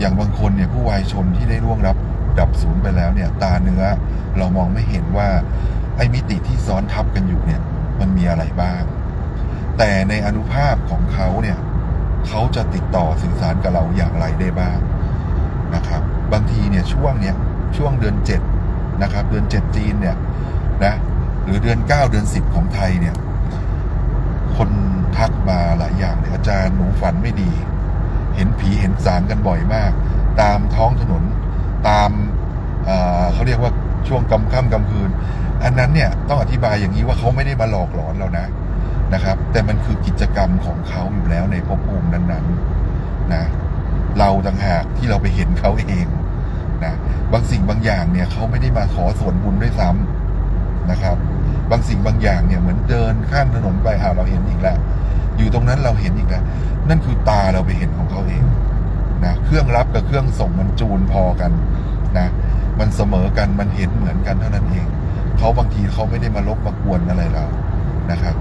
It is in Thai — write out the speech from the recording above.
อย่างบางคนเนี่ยผู้วายชนที่ได้ร่วงรับดับสูญไปแล้วเนี่ย ตาเนื้อเรามองไม่เห็นว่าไอ้มิติที่ซ้อนทับกันอยู่เนี่ยมันมีอะไรบ้าง แต่ในอนุภาพของเขาเนี่ยเขาจะติดต่อสื่อสารกับเราอย่างไรได้บ้างนะครับ บางทีเนี่ยช่วงเนี้ยช่วงเดือนเจ็ดนะครับ เดือนเจ็ดจีนเนี่ยนะหรือเดือนเก้าเดือนสิบของไทยเนี่ย คนทักมาหลายอย่างเลยอาจารย์หนูฝันไม่ดี เห็นผีเห็นสางกันบ่อยมาก ตามท้องถนนตามเอ่อเขาเรียกว่าช่วงกำค่ำกำคืน อันนั้นเนี่ยต้องอธิบายอย่างนี้ว่าเขาไม่ได้มาหลอกหลอนเรานะนะครับ แต่มันคือกิจกรรมของเขาอยู่แล้วในภพภูมินั้นๆนะเราต่างหากที่เราไปเห็นเขาเองนะบางสิ่งบางอย่างเนี่ยเขาไม่ได้มาขอส่วนบุญด้วยซ้ำนะครับ บางสิ่งบางอย่างเนี่ยเหมือนเดินข้ามถนนไปอ่าเราเห็นอีกแล้ว อยู่ตรงนั้นเราเห็นอีกแล้ว นั่นคือตาเราไปเห็นของเขาเอง เครื่องรับกับเครื่องส่งมันจูนพอกันนะ มันเสมอกันมันเห็นเหมือนกันเท่านั้นเองเขาบางทีเขาไม่ได้มาลบมากวนอะไรเรานะครับ